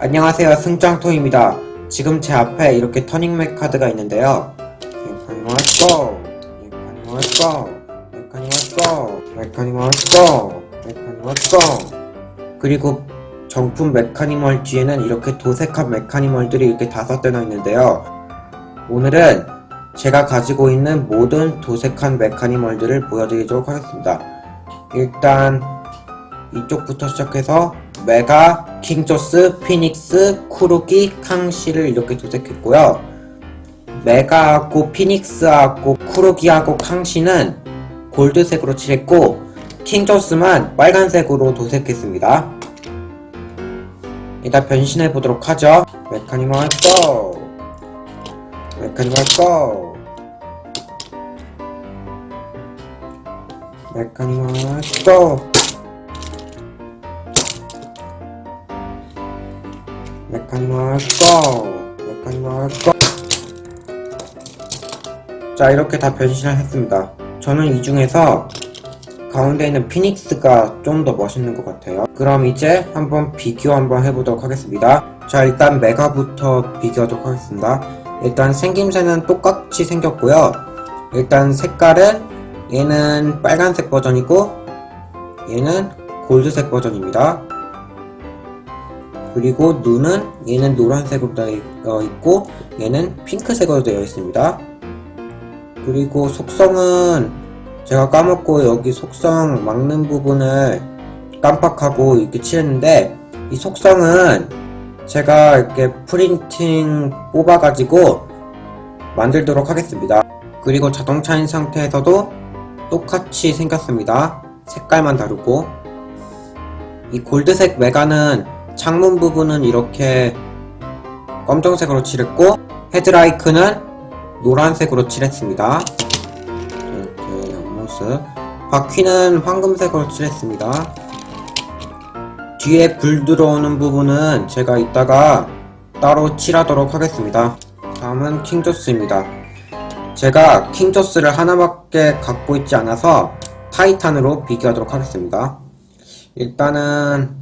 안녕하세요 승장토입니다 지금 제 앞에 이렇게 터닝맥 카드가 있는데요 메카니멀 고! 메카니멀 고! 메카니멀 고! 메카니멀 고! 메카니멀 고! 그리고 정품 메카니멀 뒤에는 이렇게 도색한 메카니멀들이 이렇게 다섯 대나 있는데요 오늘은 제가 가지고 있는 모든 도색한 메카니멀들을 보여드리도록 하겠습니다 일단 이쪽부터 시작해서 메가, 킹조스, 피닉스, 쿠루기, 캉시를 이렇게 도색했고요. 메가하고 피닉스하고 쿠루기하고 캉시는 골드색으로 칠했고 킹조스만 빨간색으로 도색했습니다. 일단 변신해 보도록 하죠. 메카니멀 고! 메카니멀 고! 메카니멀 고! 메카니멀 고! 메카니멀 고! 자 이렇게 다 변신을 했습니다. 저는 이 중에서 가운데 있는 피닉스가 좀 더 멋있는 것 같아요. 그럼 이제 한번 비교 한번 해보도록 하겠습니다. 자 일단 메가부터 비교하도록 하겠습니다. 일단 생김새는 똑같이 생겼고요. 일단 색깔은 얘는 빨간색 버전이고 얘는 골드색 버전입니다. 그리고 눈은 얘는 노란색으로 되어 있고 얘는 핑크색으로 되어 있습니다. 그리고 속성은 제가 까먹고 여기 속성 막는 부분을 깜빡하고 이렇게 칠했는데 이 속성은 제가 이렇게 프린팅 뽑아가지고 만들도록 하겠습니다. 그리고 자동차인 상태에서도 똑같이 생겼습니다. 색깔만 다르고 이 골드색 메가는 창문 부분은 이렇게 검정색으로 칠했고 헤드라이크는 노란색으로 칠했습니다. 이렇게 옆모습 바퀴는 황금색으로 칠했습니다. 뒤에 불 들어오는 부분은 제가 이따가 따로 칠하도록 하겠습니다. 다음은 킹조스입니다. 제가 킹조스를 하나밖에 갖고 있지 않아서 타이탄으로 비교하도록 하겠습니다. 일단은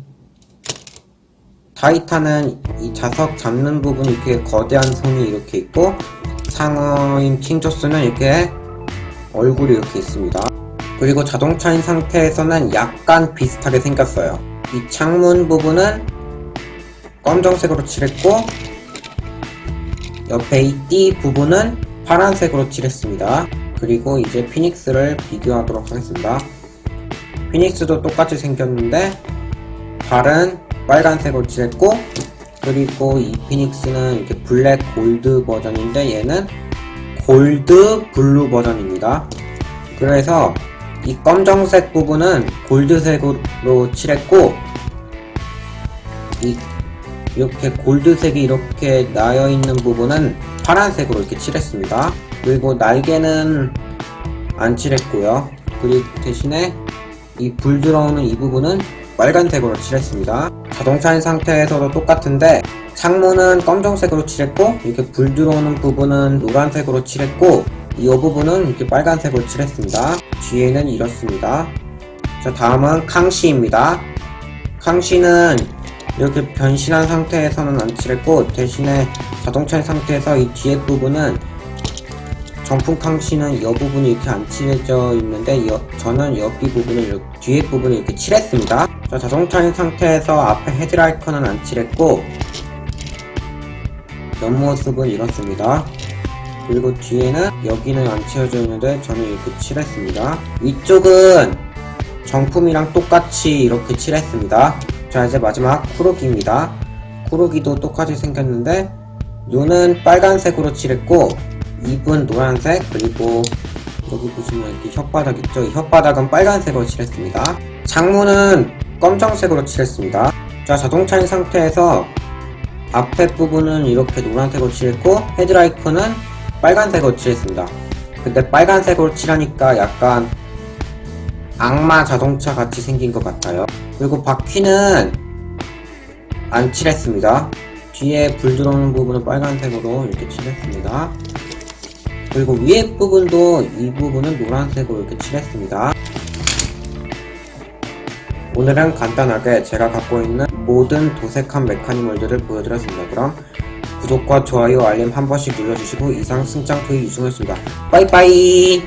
타이탄은 이 자석 잡는 부분이 이렇게 거대한 손이 이렇게 있고 상어인 킹조스는 이렇게 얼굴이 이렇게 있습니다. 그리고 자동차인 상태에서는 약간 비슷하게 생겼어요. 이 창문 부분은 검정색으로 칠했고 옆에 이 띠 부분은 파란색으로 칠했습니다. 그리고 이제 피닉스를 비교하도록 하겠습니다. 피닉스도 똑같이 생겼는데 발은 빨간색으로 칠했고 그리고 이 피닉스는 이렇게 블랙 골드 버전인데 얘는 골드 블루 버전입니다. 그래서 이 검정색 부분은 골드색으로 칠했고 이 이렇게 골드색이 이렇게 나여 있는 부분은 파란색으로 이렇게 칠했습니다. 그리고 날개는 안 칠했고요. 그리고 대신에 이 불 들어오는 이 부분은 빨간색으로 칠했습니다. 자동차인 상태에서도 똑같은데 창문은 검정색으로 칠했고 이렇게 불 들어오는 부분은 노란색으로 칠했고 이 부분은 이렇게 빨간색으로 칠했습니다. 뒤에는 이렇습니다. 자 다음은 캉시입니다. 캉시는 이렇게 변신한 상태에서는 안 칠했고 대신에 자동차인 상태에서 이 뒤에 부분은 정품 캉시는 이 부분이 이렇게 안 칠해져 있는데 여- 저는 옆이 부분을 이렇게, 뒤에 부분을 이렇게 칠했습니다. 자, 자동차인 상태에서 앞에 헤드라이커는 안 칠했고 옆모습은 이렇습니다. 그리고 뒤에는 여기는 안 칠해져 있는데 저는 이렇게 칠했습니다. 위쪽은 정품이랑 똑같이 이렇게 칠했습니다. 자 이제 마지막 쿠로기입니다. 쿠로기도 똑같이 생겼는데 눈은 빨간색으로 칠했고 입은 노란색 그리고 여기 보시면 이렇게 혓바닥 있죠? 이 혓바닥은 빨간색으로 칠했습니다. 창문은 검정색으로 칠했습니다. 자 자동차인 상태에서 앞에 부분은 이렇게 노란색으로 칠했고 헤드라이커는 빨간색으로 칠했습니다. 근데 빨간색으로 칠하니까 약간 악마 자동차 같이 생긴 것 같아요. 그리고 바퀴는 안 칠했습니다. 뒤에 불 들어오는 부분은 빨간색으로 이렇게 칠했습니다. 그리고 위에 부분도 이 부분은 노란색으로 이렇게 칠했습니다. 오늘은 간단하게 제가 갖고 있는 모든 도색한 메카니멀들을 보여드렸습니다. 그럼 구독과 좋아요, 알림 한 번씩 눌러주시고 이상 승짱토이 유승호였습니다. 빠이빠이!